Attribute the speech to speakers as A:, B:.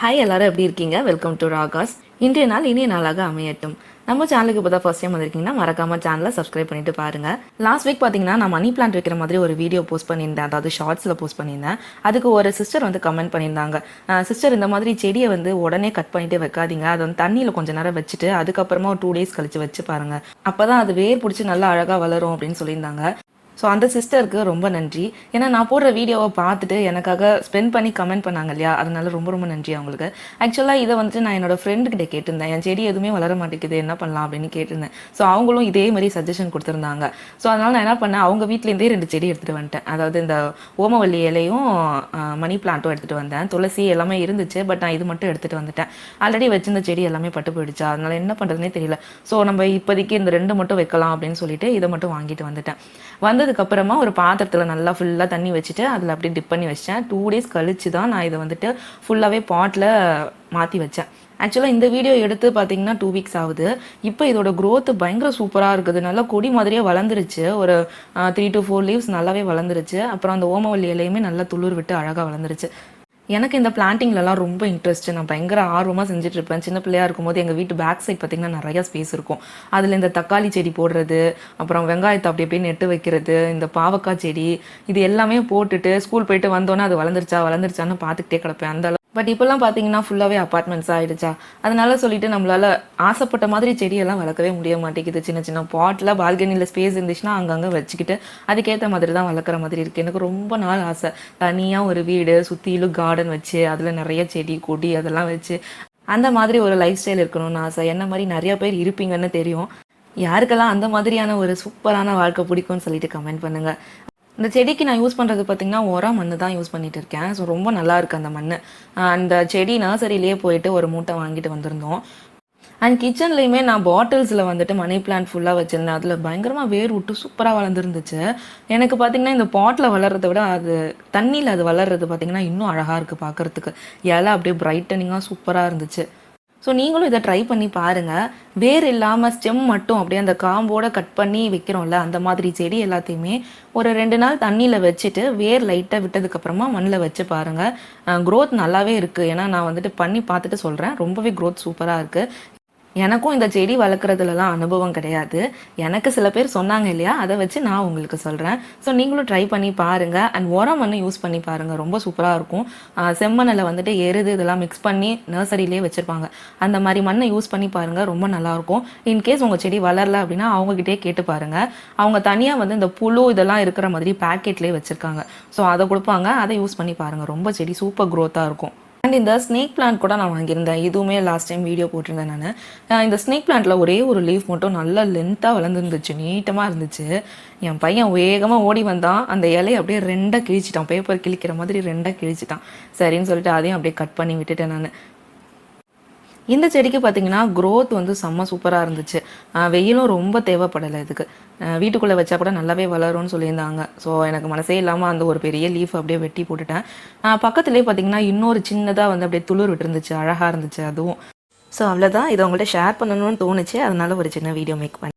A: Hi எல்லாரும் எப்படி இருக்கீங்க? வெல்கம் டு ராகாஸ் இன்றைய நாள் இனிய நாளாக அமையட்டும். நம்ம சேனலுக்கு இப்போ தான் ஃபர்ஸ்ட் டைம் வந்திருக்கீங்கன்னா மறக்காம சேனலை சப்ஸ்கிரைப் பண்ணிட்டு பாருங்க. லாஸ்ட் வீக் பார்த்தீங்கன்னா நான் மணி பிளான்ட் வைக்கிற மாதிரி ஒரு வீடியோ போஸ்ட் பண்ணியிருந்தேன். அதாவது ஷார்ட்ஸில் போஸ்ட் பண்ணியிருந்தேன். அதுக்கு ஒரு சிஸ்டர் வந்து கமெண்ட் பண்ணியிருந்தாங்க. சிஸ்டர் இந்த மாதிரி செடியை வந்து உடனே கட் பண்ணிட்டு வைக்காதீங்க. அதை வந்து தண்ணியில் கொஞ்ச நேரம் வச்சுட்டு அதுக்கப்புறமா ஒரு டூ டேஸ் கழிச்சு வச்சு பாருங்க. அப்பதான் அது வேர் பிடிச்சி நல்லா அழகாக வளரும் அப்படின்னு சொல்லியிருந்தாங்க. ஸோ அந்த சிஸ்டருக்கு ரொம்ப நன்றி. ஏன்னா நான் போடுற வீடியோவை பார்த்துட்டு எனக்காக ஸ்பெண்ட் பண்ணி கமெண்ட் பண்ணாங்க இல்லையா? அதனால ரொம்ப ரொம்ப நன்றி அவங்களுக்கு. ஆக்சுவலாக இதை வந்துட்டு நான் என்னோட ஃப்ரெண்டுக்கிட்ட கேட்டிருந்தேன். என் செடி எதுவுமே வளர மாட்டேங்குது என்ன பண்ணலாம் அப்படின்னு கேட்டிருந்தேன். ஸோ அவங்களும் இதே மாதிரி சஜஷன் கொடுத்துருந்தாங்க. ஸோ அதனால நான் என்ன பண்ணேன்? அவங்க வீட்லேருந்தே ரெண்டு செடி எடுத்துகிட்டு வந்துட்டேன். அதாவது இந்த ஓமவல்லி இலையும் மணி பிளான்ட்டும் எடுத்துகிட்டு வந்தேன். துளசி எல்லாமே இருந்துச்சு பட் நான் இது மட்டும் எடுத்துகிட்டு வந்துட்டேன். ஆல்ரெடி வச்சிருந்த செடி எல்லாமே பட்டு போயிடுச்சா. அதனால என்ன பண்ணுறதுனே தெரியல. ஸோ நம்ம இப்போதைக்கு இந்த ரெண்டு மட்டும் வைக்கலாம் அப்படின்னு சொல்லிட்டு இதை மட்டும் வாங்கிட்டு வந்துட்டேன். வந்து அப்புறமா ஒரு பாத்திரத்தில் நல்லா ஃபுல்லாக தண்ணி வச்சுட்டு அதில் அப்படியே டிப் பண்ணி வச்சேன் டூ டேஸ் கழிச்சு தான் நான் இதை வந்துட்டு ஃபுல்லாகவே பாட்டில் மாற்றி வச்சேன். ஆக்சுவலாக இந்த வீடியோ எடுத்து பார்த்தீங்கன்னா டூ வீக்ஸ் ஆகுது. இப்போ இதோட க்ரோத் பயங்கர சூப்பராக இருக்குது. நல்லா கொடி மாதிரியே வளர்ந்துருச்சு. ஒரு த்ரீ டு ஃபோர் லீவ்ஸ் நல்லாவே வளர்ந்துருச்சு. அப்புறம் அந்த ஓமவல்லி இலையுமே நல்லா துளிர் விட்டு அழகாக வளர்ந்துருச்சு. எனக்கு இந்த பிளான்ட்டிங்லலாம் ரொம்ப இன்ட்ரெஸ்ட் நான் பயங்கர ஆர்வமாக செஞ்சுட்டு இருப்பேன் சின்ன பிள்ளையா இருக்கும்போது எங்கள் வீட்டு பேக் சைட் பார்த்தீங்கன்னா நிறைய ஸ்பேஸ் இருக்கும். அதில் இந்த தக்காளி செடி போடுறது அப்புறம் வெங்காயத்தை அப்படி அப்படியே நெட்டு வைக்கிறது இந்த பாவக்காய் செடி இது எல்லாமே போட்டுட்டு ஸ்கூல் போயிட்டு வந்தோன்னே அது வளர்ந்துருச்சா வளர்ந்துருச்சான்னு பார்த்துக்கிட்டே கிடப்பேன். அந்த அளவு பட் இப்போல்லாம் பார்த்தீங்கன்னா ஃபுல்லாகவே அப்பார்ட்மெண்ட்ஸ் ஆகிடுச்சா அதனால சொல்லிட்டு நம்மளால் ஆசைப்பட்ட மாதிரி செடியெல்லாம் வளர்க்கவே முடிய மாட்டேங்குது. சின்ன சின்ன பாட்டில் பால்கனியில் ஸ்பேஸ் இருந்துச்சுன்னா அங்கங்கே வச்சுக்கிட்டு அதுக்கேற்ற மாதிரி தான் வளர்க்குற மாதிரி இருக்குது எனக்கு ரொம்ப நாள் ஆசை. தனியாக ஒரு வீடு சுற்றிலும் கார்டன் வச்சு அதில் நிறைய செடி கொடி அதெல்லாம் வச்சு அந்த மாதிரி ஒரு லைஃப் ஸ்டைல் இருக்கணும்னு ஆசை. என்ன மாதிரி நிறையா பேர் இருப்பீங்கன்னு தெரியும். யாருக்கெல்லாம் அந்த மாதிரியான ஒரு சூப்பரான வாழ்க்கை பிடிக்கும்னு சொல்லிட்டு கமெண்ட் பண்ணுங்கள் இந்த செடிக்கு நான் யூஸ் பண்ணுறது பார்த்தீங்கன்னா உரம் மண் தான் யூஸ் பண்ணிட்டு இருக்கேன். ஸோ ரொம்ப நல்லா இருக்குது அந்த மண் அந்த செடி நர்சரியிலேயே போயிட்டு ஒரு மூட்டை வாங்கிட்டு வந்திருந்தோம். அண்ட் கிச்சன்லேயுமே நான் பாட்டில்ஸில் வந்துட்டு மணி பிளான்ட் ஃபுல்லாக வச்சுருந்தேன். அதில் பயங்கரமாக வேர் விட்டு சூப்பராக வளர்ந்துருந்துச்சு. எனக்கு பார்த்தீங்கன்னா இந்த பாட்டில் வளர்கிறத விட அது தண்ணியில் அது வளர்றது பார்த்தீங்கன்னா இன்னும் அழகாக இருக்குது பார்க்குறதுக்கு இலை அப்படியே பிரைட்டனிங்காக சூப்பராக இருந்துச்சு. ஸோ நீங்களும் இதை ட்ரை பண்ணி பாருங்கள் வேர் இல்லாமல் ஸ்டெம் மட்டும் அப்படியே அந்த காம்போட கட் பண்ணி வைக்கிறோம்ல அந்த மாதிரி செடி எல்லாத்தையுமே ஒரு ரெண்டு நாள் தண்ணியில் வச்சுட்டு வேர் லைட்டாக விட்டதுக்கப்புறமா மண்ணில் வச்சு பாருங்கள் க்ரோத் நல்லாவே இருக்குது ஏன்னா நான் வந்துட்டு பண்ணி பார்த்துட்டு சொல்கிறேன் ரொம்பவே க்ரோத் சூப்பராக இருக்குது எனக்கும் இந்த செடி வளர்க்குறதுலலாம் அனுபவம் கிடையாது. எனக்கு சில பேர் சொன்னாங்க இல்லையா? அதை வச்சு நான் உங்களுக்கு சொல்கிறேன் ஸோ நீங்களும் ட்ரை பண்ணி பாருங்கள் அண்ட் உரம் மண்ணு யூஸ் பண்ணி பாருங்கள் ரொம்ப சூப்பராக இருக்கும். செம்மண்ணில் வந்துட்டு எருது இதெல்லாம் மிக்ஸ் பண்ணி நர்சரியிலே வச்சுருப்பாங்க. அந்த மாதிரி மண்ணை யூஸ் பண்ணி பாருங்கள் ரொம்ப நல்லாயிருக்கும் இன்கேஸ் உங்கள் செடி வளரல அப்படின்னா அவங்ககிட்டே கேட்டு பாருங்கள் அவங்க தனியாக வந்து இந்த புழு இதெல்லாம் இருக்கிற மாதிரி பேக்கெட்லேயே வச்சுருக்காங்க. ஸோ அதை கொடுப்பாங்க. அதை யூஸ் பண்ணி பாருங்கள் ரொம்ப செடி சூப்பர் க்ரோத்தாக இருக்கும். அண்ட் இந்த ஸ்னேக் பிளான்ட் கூட நான் வாங்கியிருந்தேன். இதுவுமே லாஸ்ட் டைம் வீடியோ போட்டிருந்தேன் நான். இந்த ஸ்னேக் பிளான்ட்ல ஒரே ஒரு லீஃப் மட்டும் நல்லா லென்த்தாக வளர்ந்துருந்துச்சு. நீட்டமாக இருந்துச்சு. என் பையன் வேகமாக ஓடி வந்தான். அந்த இலையை அப்படியே ரெண்டாக கிழிச்சிட்டான். பேப்பர் கிழிக்கிற மாதிரி ரெண்டாக கிழிச்சிட்டான். சரின்னு சொல்லிட்டு அதையும் அப்படியே கட் பண்ணி விட்டுட்டேன் நான். இந்த செடிக்கு பார்த்தீங்கன்னா க்ரோத் வந்து செம்ம சூப்பராக இருந்துச்சு. வெயிலும் ரொம்ப தேவைப்படலை இதுக்கு. வீட்டுக்குள்ளே வச்சா கூட நல்லாவே வளரும்னு சொல்லியிருந்தாங்க. ஸோ எனக்கு மனசே இல்லாமல் அந்த ஒரு பெரிய லீஃப் அப்படியே வெட்டி போட்டுட்டேன். பக்கத்துலேயே பார்த்தீங்கன்னா இன்னொரு சின்னதாக வந்து அப்படியே துளிர் விட்டுருந்துச்சு. அழகாக இருந்துச்சு அதுவும். ஸோ அவ்வளோதான் இதை உங்கள்கிட்ட ஷேர் பண்ணணும்னு தோணுச்சு. அதனால ஒரு சின்ன வீடியோ மேக் பண்ணேன்